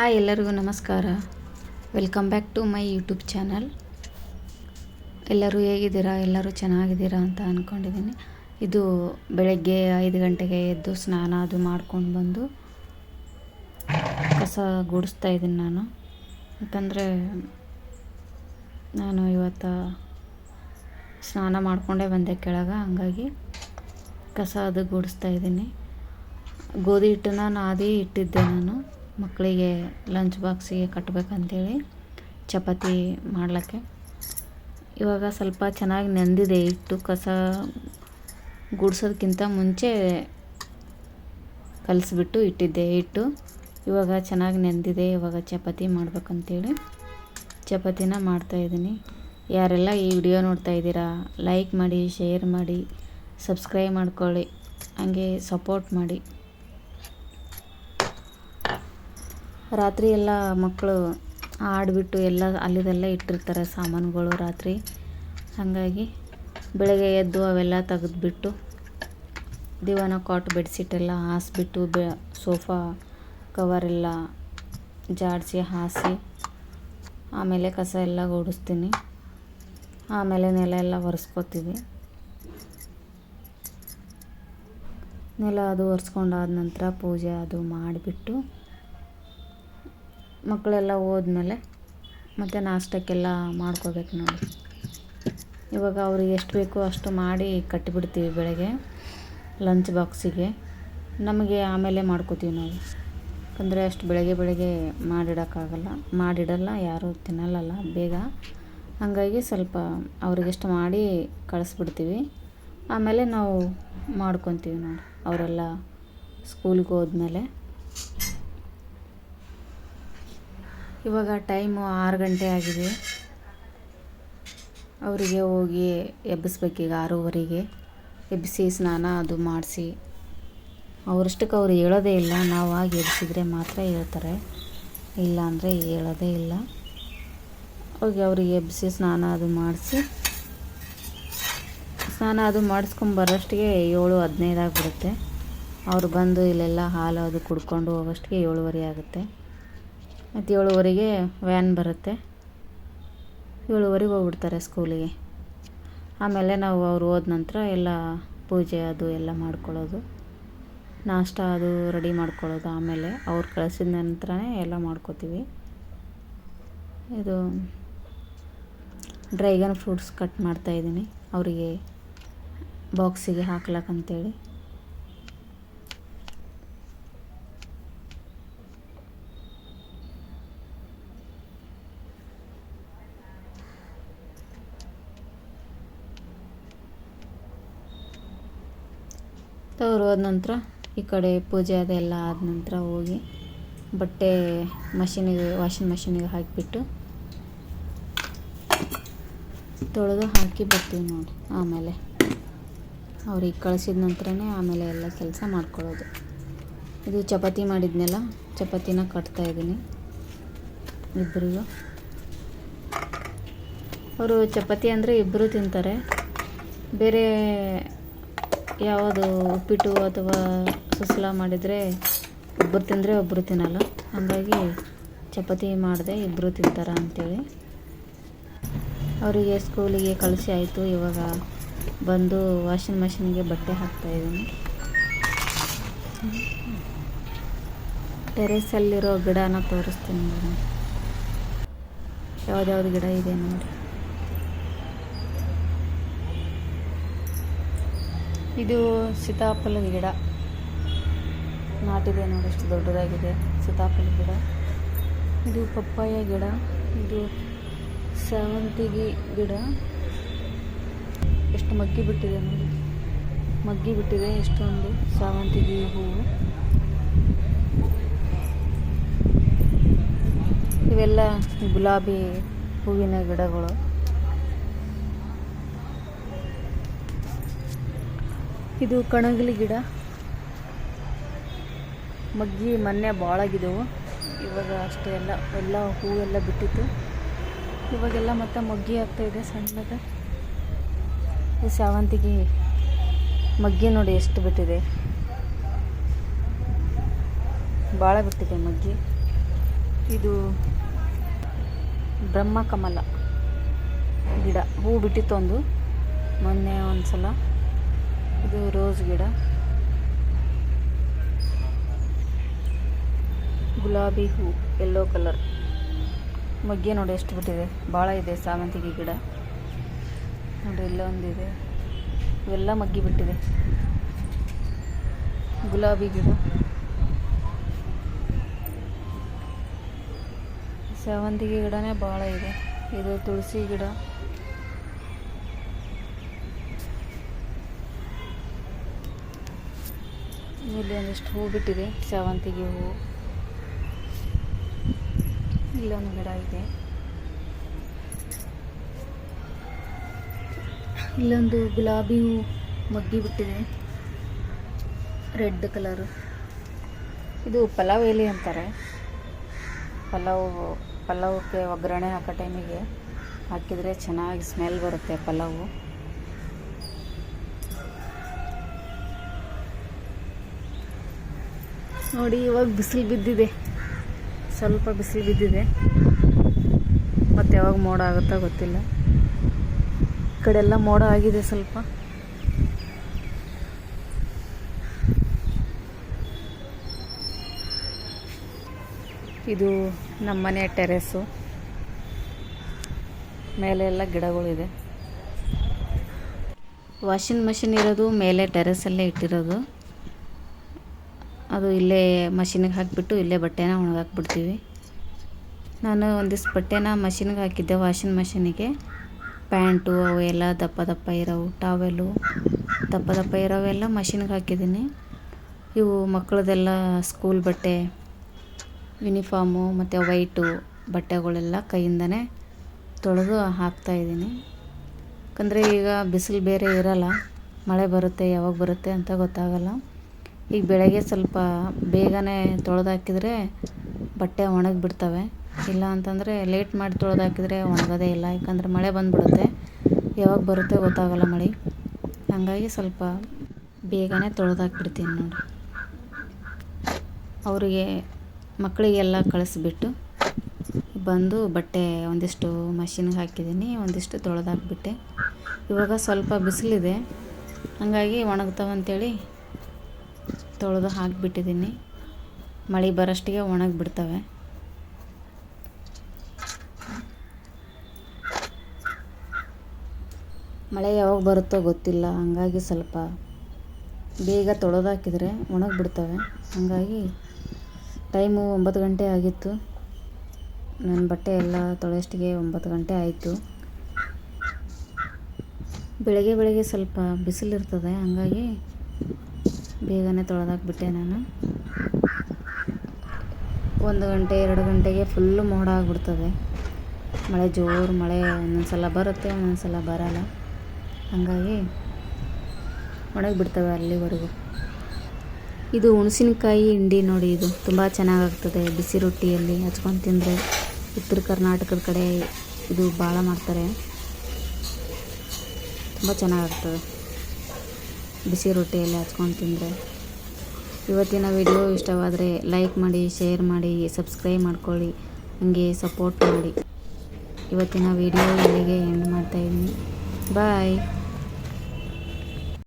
Hi ಎಲ್ಲರಿಗೂ ನಮಸ್ಕಾರ. Welcome back to my YouTube channel ಎಲ್ಲರೂ ಹೇಗಿದ್ದೀರಾ? ಎಲ್ಲರೂ ಚೆನ್ನಾಗಿದ್ದೀರಾ ಅಂತ ಅಂದ್ಕೊಂಡಿದ್ದೀನಿ ಇದು ಬೆಳಗ್ಗೆ ಐದು ಗಂಟೆಗೆ ಎದ್ದು ಸ್ನಾನ ಅದು ಮಾಡ್ಕೊಂಡು ಬಂದು ಕಸ ಗುಡಿಸ್ತಾ ಇದ್ದೀನಿ ನಾನು. ಯಾಕಂದರೆ ನಾನು ಇವತ್ತು ಸ್ನಾನ ಮಾಡಿಕೊಂಡೇ ಬಂದೆ ಕೆಳಗೆ, ಹಂಗಾಗಿ ಕಸ ಅದು ಗುಡಿಸ್ತಾ ಇದ್ದೀನಿ. ಗೋಧಿ ಹಿಟ್ಟನ್ನ ನಾದಿ ಇಟ್ಟಿದ್ದೆ ನಾನು. ಮಕ್ಕಳಿಗೆ ಲಂಚ್ ಬಾಕ್ಸಿಗೆ ಕಟ್ಟಬೇಕಂತೇಳಿ ಚಪಾತಿ ಮಾಡ್ಲಿಕ್ಕೆ. ಇವಾಗ ಸ್ವಲ್ಪ ಚೆನ್ನಾಗಿ ನೆಂದಿದೆ ಇಟ್ಟು ಕಸ ಗುಡ್ಸೋದಕ್ಕಿಂತ ಮುಂಚೆ ಕಲಿಸ್ಬಿಟ್ಟು ಇಟ್ಟಿದ್ದೆ ಇಟ್ಟು ಇವಾಗ ಚೆನ್ನಾಗಿ ನೆಂದಿದೆ, ಇವಾಗ ಚಪಾತಿ ಮಾಡ್ಬೇಕಂತೇಳಿ ಚಪಾತಿನ ಮಾಡ್ತಾಯಿದ್ದೀನಿ ಯಾರೆಲ್ಲ ಈ ವಿಡಿಯೋ ನೋಡ್ತಾ ಇದ್ದೀರಾ ಲೈಕ್ ಮಾಡಿ ಶೇರ್ ಮಾಡಿ ಸಬ್ಸ್ಕ್ರೈಬ್ ಮಾಡ್ಕೊಳ್ಳಿ. ಹಾಗೆ ಸಪೋರ್ಟ್ ಮಾಡಿ. ರಾತ್ರಿ ಎಲ್ಲ ಮಕ್ಕಳು ಆಡಿಬಿಟ್ಟು ಎಲ್ಲ ಅಲ್ಲಿದೆಲ್ಲ ಇಟ್ಟಿರ್ತಾರೆ ಸಾಮಾನುಗಳು ರಾತ್ರಿ. ಹಾಗಾಗಿ ಬೆಳಗ್ಗೆ ಎದ್ದು ಅವೆಲ್ಲ ತೆಗೆದ್ಬಿಟ್ಟು ದಿವಾನ ಕಾಟ್ ಬೆಡ್ಸಿಟ್ಟೆಲ್ಲ ಹಾಸ್ಬಿಟ್ಟು ಬೆ ಸೋಫಾ ಕವರೆಲ್ಲ ಜಾಡಿಸಿ ಹಾಸಿ ಆಮೇಲೆ ಕಸ ಎಲ್ಲ ಓಡಿಸ್ತೀನಿ ಆಮೇಲೆ ನೆಲ ಎಲ್ಲ ಒರೆಸ್ಕೋತೀವಿ. ನೆಲ ಅದು ಒರೆಸ್ಕೊಂಡಾದ ನಂತರ ಪೂಜೆ ಅದು ಮಾಡಿಬಿಟ್ಟು ಮಕ್ಕಳೆಲ್ಲ ಹೋದ್ಮೇಲೆ ಮತ್ತು ನಾಷ್ಟಕ್ಕೆಲ್ಲ ಮಾಡ್ಕೋಬೇಕು ನೋಡಿ. ಇವಾಗ ಅವ್ರಿಗೆ ಎಷ್ಟು ಬೇಕೋ ಅಷ್ಟು ಮಾಡಿ ಕಟ್ಟಿಬಿಡ್ತೀವಿ ಬೆಳಗ್ಗೆ ಲಂಚ್ ಬಾಕ್ಸಿಗೆ ನಮಗೆ ಆಮೇಲೆ ಮಾಡ್ಕೋತೀವಿ ನಾವು. ಯಾಕಂದರೆ ಅಷ್ಟು ಬೆಳಗ್ಗೆ ಬೆಳಗ್ಗೆ ಮಾಡಿಡೋಕ್ಕಾಗಲ್ಲ, ಮಾಡಿಡಲ್ಲ, ಯಾರೂ ತಿನ್ನಲ್ಲಲ್ಲ ಬೇಗ. ಹಾಗಾಗಿ ಸ್ವಲ್ಪ ಅವ್ರಿಗೆಷ್ಟು ಮಾಡಿ ಕಳಿಸ್ಬಿಡ್ತೀವಿ. ಆಮೇಲೆ ನಾವು ಮಾಡ್ಕೊತೀವಿ ನೋಡಿ, ಅವರೆಲ್ಲ ಸ್ಕೂಲ್ಗೆ ಹೋದ್ಮೇಲೆ. ಇವಾಗ ಟೈಮು ಆರು ಗಂಟೆ ಆಗಿದೆ. ಅವರಿಗೆ ಹೋಗಿ ಎಬ್ಬಿಸ್ಬೇಕೀಗ ಆರೂವರೆಗೆ. ಎಬ್ಬಿಸಿ ಸ್ನಾನ ಅದು ಮಾಡಿಸಿ. ಅವರಷ್ಟಕ್ಕೆ ಅವ್ರು ಹೇಳೋದೇ ಇಲ್ಲ. ನಾವು ಆಗಿ ಎಬ್ಬಿಸಿದ್ರೆ ಮಾತ್ರ ಹೇಳ್ತಾರೆ. ಇಲ್ಲ ಅಂದರೆ ಹೇಳೋದೇ ಇಲ್ಲ. ಹೋಗಿ ಅವರಿಗೆ ಎಬ್ಬಿಸಿ ಸ್ನಾನ ಅದು ಮಾಡಿಸಿ. ಸ್ನಾನ ಅದು ಮಾಡಿಸ್ಕೊಂಬರೋಷ್ಟಿಗೆ ಏಳು, ಹದಿನೈದು ಆಗಿಬಿಡುತ್ತೆ. ಅವ್ರು ಬಂದು ಇಲ್ಲೆಲ್ಲ ಹಾಲು ಅದು ಕುಡ್ಕೊಂಡು ಹೋಗೋಷ್ಟಿಗೆ ಏಳುವರೆ ಆಗುತ್ತೆ. ಮತ್ತು ಏಳುವರೆಗೆ ವ್ಯಾನ್ ಬರುತ್ತೆ. ಏಳುವರೆಗೆ ಹೋಗ್ಬಿಡ್ತಾರೆ ಸ್ಕೂಲಿಗೆ ಆಮೇಲೆ ನಾವು ಅವ್ರು ಹೋದ ನಂತರ ಎಲ್ಲ ಪೂಜೆ ಅದು ಎಲ್ಲ ಮಾಡ್ಕೊಳ್ಳೋದು. ನಾಷ್ಟ ಅದು ರೆಡಿ ಮಾಡ್ಕೊಳ್ಳೋದು ಆಮೇಲೆ ಅವ್ರು ಕಳಿಸಿದ ನಂತರನೇ ಎಲ್ಲ ಮಾಡ್ಕೋತೀವಿ. ಇದು ಡ್ರ್ಯಾಗನ್ ಫ್ರೂಟ್ಸ್ ಕಟ್ ಮಾಡ್ತಾಯಿದ್ದೀನಿ ಅವರಿಗೆ ಬಾಕ್ಸಿಗೆ ಹಾಕ್ಲಕ್ಕಂತೇಳಿ. ತವ್ರು ಹೋದ ನಂತರ ಈ ಕಡೆ ಪೂಜೆ ಅದೆಲ್ಲ ಆದ ನಂತರ ಹೋಗಿ ಬಟ್ಟೆ ಮಷಿನಿಗೆ, ವಾಷಿಂಗ್ ಮಷಿನಿಗೆ ಹಾಕಿಬಿಟ್ಟು ತೊಳೆದು ಹಾಕಿ ಬರ್ತೀವಿ ನೋಡಿ. ಆಮೇಲೆ ಅವ್ರಿಗೆ ಕಳಿಸಿದ ನಂತರನೇ ಆಮೇಲೆ ಎಲ್ಲ ಕೆಲಸ ಮಾಡ್ಕೊಳ್ಳೋದು. ಇದು ಚಪಾತಿ ಮಾಡಿದ್ನೆಲ್ಲ, ಚಪಾತಿನ ಕಟ್ತಾಯಿದ್ದೀನಿ ಇಬ್ಬರಿಗೂ ಅವರು ಚಪಾತಿ ಅಂದರೆ ಇಬ್ಬರು ತಿಂತಾರೆ. ಬೇರೆ ಯಾವುದು ಉಪ್ಪಿಟ್ಟು ಅಥವಾ ಸುಸ್ಲ ಮಾಡಿದರೆ ಒಬ್ಬರು ತಿಂದರೆ ಒಬ್ಬರು ತಿನ್ನಲ್ಲ. ಹಾಗಾಗಿ ಚಪಾತಿ ಮಾಡಿದೆ ಇಬ್ಬರು ತಿಂತಾರೆ ಅಂಥೇಳಿ ಅವರಿಗೆ ಸ್ಕೂಲಿಗೆ ಕಳಿಸಿ ಆಯಿತು. ಇವಾಗ ಬಂದು ವಾಷಿಂಗ್ ಮೆಷಿನ್ಗೆ ಬಟ್ಟೆ ಹಾಕ್ತಾಯಿದ್ದೀನಿ ಟೆರೆಸಲ್ಲಿರೋ ಗಿಡನ ತೋರಿಸ್ತೀನಿ ಮೇಡಮ್. ಯಾವ್ದ್ಯಾವ್ದು ಗಿಡ ಇದೆ ನೋಡಿ. ಇದು ಸೀತಾಫಲದ ಗಿಡ. ನಾಟಿದೆ ನೋಡಿ, ಎಷ್ಟು ದೊಡ್ಡದಾಗಿದೆ ಸೀತಾಫಲ ಗಿಡ. ಇದು ಪಪ್ಪಾಯ ಗಿಡ, ಇದು ಸೇವಂತಿಗೆ ಗಿಡ. ಎಷ್ಟು ಮಗ್ಗಿ ಬಿಟ್ಟಿದೆ ನೋಡಿ. ಮಗ್ಗಿ ಬಿಟ್ಟಿದೆ ಎಷ್ಟೊಂದು ಸೇವಂತಿಗೆ ಹೂವು. ಇವೆಲ್ಲ ಗುಲಾಬಿ ಹೂವಿನ ಗಿಡಗಳು. ಇದು ಕಣಗಿಲಿ ಗಿಡ. ಮಗ್ಗಿ, ಮೊನ್ನೆ ಭಾಳಾಗಿದ್ದವು ಇವಾಗ ಅಷ್ಟೇ ಎಲ್ಲ ಎಲ್ಲ ಹೂವೆಲ್ಲ ಬಿಟ್ಟಿತ್ತು. ಇವಾಗೆಲ್ಲ ಮತ್ತೆ ಮಗ್ಗಿ ಆಗ್ತಾಯಿದೆ ಸಣ್ಣಗೆ ಈ ಸೇವಂತಿಗೆ ಮಗ್ಗಿ ನೋಡಿ ಎಷ್ಟು ಬಿಟ್ಟಿದೆ. ಭಾಳ ಬಿಟ್ಟಿದೆ ಮಗ್ಗಿ. ಇದು ಬ್ರಹ್ಮ ಕಮಲ ಗಿಡ. ಹೂ ಬಿಟ್ಟಿತ್ತು ಒಂದು ಮೊನ್ನೆ ಒಂದು ಸಲ ಇದು ರೋಸ್ ಗಿಡ. ಗುಲಾಬಿ ಹೂ ಎಲ್ಲೋ ಕಲರ್ ಮಗ್ಗೆ ನೋಡಿ ಎಷ್ಟು ಬಿಟ್ಟಿದೆ. ಭಾಳ ಇದೆ ಸಾವಂತಿಗೆ ಗಿಡ. ನೋಡಿ ಎಲ್ಲ ಒಂದಿದೆ ಇವೆಲ್ಲ ಮಗ್ಗಿ ಬಿಟ್ಟಿದೆ. ಗುಲಾಬಿ ಗಿಡ. ಸೇವಂತಿಗೆ ಗಿಡನೇ ಭಾಳ ಇದೆ. ಇದು ತುಳಸಿ ಗಿಡ. ಇಲ್ಲಿ ಒಂದಿಷ್ಟು ಹೂ ಬಿಟ್ಟಿದೆ. ಸೇವಂತಿಗೆ ಹೂವು ಇಲ್ಲೊಂದು ಗಿಡ ಇದೆ. ಇಲ್ಲೊಂದು ಗುಲಾಬಿ ಹೂ ಮಗ್ಗಿ ಬಿಟ್ಟಿದೆ. Red colour. ಇದು ಪಲಾವ್ ಎಲೆ ಅಂತಾರೆ. ಪಲಾವ್, ಪಲಾವ್ಗೆ ಒಗ್ಗರಣೆ ಹಾಕೋ ಟೈಮಿಗೆ ಹಾಕಿದರೆ ಚೆನ್ನಾಗಿ ಸ್ಮೆಲ್ ಬರುತ್ತೆ ಪಲಾವು. ನೋಡಿ, ಇವಾಗ ಬಿಸಿಲು ಬಿದ್ದಿದೆ. ಸ್ವಲ್ಪ ಬಿಸಿಲು ಬಿದ್ದಿದೆ. ಮತ್ತು ಯಾವಾಗ ಮೋಡ ಆಗುತ್ತಾ ಗೊತ್ತಿಲ್ಲ. ಈ ಕಡೆ ಎಲ್ಲ ಮೋಡ ಆಗಿದೆ ಸ್ವಲ್ಪ. ಇದು ನಮ್ಮನೆ ಟೆರೆಸ್ಸು ಮೇಲೆ ಎಲ್ಲ ಗಿಡಗಳಿದೆ. ವಾಷಿಂಗ್ ಮಷಿನ್ ಇರೋದು, ಮೇಲೆ ಟೆರೆಸಲ್ಲೇ ಇಟ್ಟಿರೋದು. ಅದು ಇಲ್ಲೇ ಮಷಿನಿಗೆ ಹಾಕಿಬಿಟ್ಟು ಇಲ್ಲೇ ಬಟ್ಟೆನ ಒಣಗಾಕ್ಬಿಡ್ತೀವಿ. ನಾನು ಒಂದಿಷ್ಟು ಬಟ್ಟೆನ ಮಷಿನ್ಗೆ ಹಾಕಿದ್ದೆ, ವಾಷಿಂಗ್ ಮಷಿನಿಗೆ. ಪ್ಯಾಂಟು ಅವು ಎಲ್ಲ ದಪ್ಪ ದಪ್ಪ ಇರೋವು, ಟಾವೆಲು ದಪ್ಪ ದಪ್ಪ ಇರೋವೆಲ್ಲ ಮಷಿನ್ಗೆ ಹಾಕಿದ್ದೀನಿ. ಇವು ಮಕ್ಕಳದೆಲ್ಲ ಸ್ಕೂಲ್ ಬಟ್ಟೆ, ಯೂನಿಫಾಮು ಮತ್ತು ವೈಟು ಬಟ್ಟೆಗಳೆಲ್ಲ ಕೈಯಿಂದನೇ ತೊಳೆದು ಹಾಕ್ತಾಯಿದ್ದೀನಿ ಯಾಕಂದರೆ ಈಗ ಬಿಸಿಲು ಬೇರೆ ಇರೋಲ್ಲ, ಮಳೆ ಬರುತ್ತೆ ಯಾವಾಗ ಬರುತ್ತೆ ಅಂತ ಗೊತ್ತಾಗಲ್ಲ. ಈಗ ಬೆಳಗ್ಗೆ ಸ್ವಲ್ಪ ಬೇಗನೆ ತೊಳೆದಾಕಿದ್ರೆ ಬಟ್ಟೆ ಒಣಗಿ ಬಿಡ್ತವೆ ಇಲ್ಲ ಅಂತಂದರೆ ಲೇಟ್ ಮಾಡಿ ತೊಳೆದಾಕಿದ್ರೆ ಒಣಗೋದೇ ಇಲ್ಲ. ಯಾಕಂದರೆ ಮಳೆ ಬಂದುಬಿಡುತ್ತೆ. ಯಾವಾಗ ಬರುತ್ತೆ ಗೊತ್ತಾಗಲ್ಲ ಮಳೆ. ಹಾಗಾಗಿ ಸ್ವಲ್ಪ ಬೇಗನೆ ತೊಳೆದಾಕ್ಬಿಡ್ತೀನಿ ನೋಡಿ. ಅವರಿಗೆ, ಮಕ್ಕಳಿಗೆಲ್ಲ ಕಳಿಸ್ಬಿಟ್ಟು ಬಂದು ಬಟ್ಟೆ ಒಂದಿಷ್ಟು ಮಷಿನ್ಗೆ ಹಾಕಿದ್ದೀನಿ. ಒಂದಿಷ್ಟು ತೊಳೆದಾಕ್ಬಿಟ್ಟೆ. ಇವಾಗ ಸ್ವಲ್ಪ ಬಿಸಿಲಿದೆ. ಹಾಗಾಗಿ ಒಣಗ್ತಾವಂತೇಳಿ ತೊಳೆದು ಹಾಕಿಬಿಟ್ಟಿದ್ದೀನಿ. ಮಳೆ ಬರೋಷ್ಟಿಗೆ ಒಣಗಿ ಬಿಡ್ತವೆ ಮಳೆ ಯಾವಾಗ ಬರುತ್ತೋ ಗೊತ್ತಿಲ್ಲ. ಹಾಗಾಗಿ ಸ್ವಲ್ಪ ಬೇಗ ತೊಳೆದು ಹಾಕಿದರೆ ಒಣಗಿ ಬಿಡ್ತವೆ ಹಾಗಾಗಿ ಟೈಮು ಒಂಬತ್ತು ಗಂಟೆ ಆಗಿತ್ತು. ನನ್ನ ಬಟ್ಟೆ ಎಲ್ಲ ತೊಳೆಯೋಷ್ಟಿಗೆ ಒಂಬತ್ತು ಗಂಟೆ ಆಯಿತು. ಬೆಳಗ್ಗೆ ಬೆಳಗ್ಗೆ ಸ್ವಲ್ಪ ಬಿಸಿಲಿರ್ತದೆ. ಹಾಗಾಗಿ ಬೇಗನೆ ತೊಳೆದಾಕ್ಬಿಟ್ಟೆ ನಾನು. ಒಂದು ಗಂಟೆ, ಎರಡು ಗಂಟೆಗೆ ಫುಲ್ಲು ಮೋಡ ಆಗಿಬಿಡ್ತದೆ. ಮಳೆ ಜೋರು ಮಳೆ ಒಂದೊಂದು ಸಲ ಬರುತ್ತೆ ಒಂದೊಂದು ಸಲ ಬರಲ್ಲ. ಹಾಗಾಗಿ ಒಣಗಿ ಬಿಡ್ತವೆ ಅಲ್ಲಿವರೆಗೂ. ಇದು ಹುಣಸಿನಕಾಯಿ ಹಿಂಡಿ ನೋಡಿ, ಇದು ತುಂಬ ಚೆನ್ನಾಗಾಗ್ತದೆ. ಬಿಸಿ ರೊಟ್ಟಿಯಲ್ಲಿ ಹಚ್ಕೊಂಡು ತಿಂದರೆ ಉತ್ತರ ಕರ್ನಾಟಕದ ಕಡೆ ಇದು ಭಾಳ ಮಾಡ್ತಾರೆ. ತುಂಬ ಚೆನ್ನಾಗಾಗ್ತದೆ. ಬಿಸಿ ರೊಟ್ಟಿಯಲ್ಲಿ ಹಚ್ಕೊಂಡು ತಿಂದರೆ. ಇವತ್ತಿನ ವಿಡಿಯೋ ಇಷ್ಟವಾದರೆ ಲೈಕ್ ಮಾಡಿ, ಶೇರ್ ಮಾಡಿ, ಸಬ್ಸ್ಕ್ರೈಬ್ ಮಾಡ್ಕೊಳ್ಳಿ. ಹಾಗೆ ಸಪೋರ್ಟ್ ಮಾಡಿ. ಇವತ್ತಿನ ವಿಡಿಯೋ ಇಲ್ಲಿಗೆ ಎಂಡ್ ಮಾಡ್ತಾಯಿದ್ದೀನಿ ಬಾಯ್.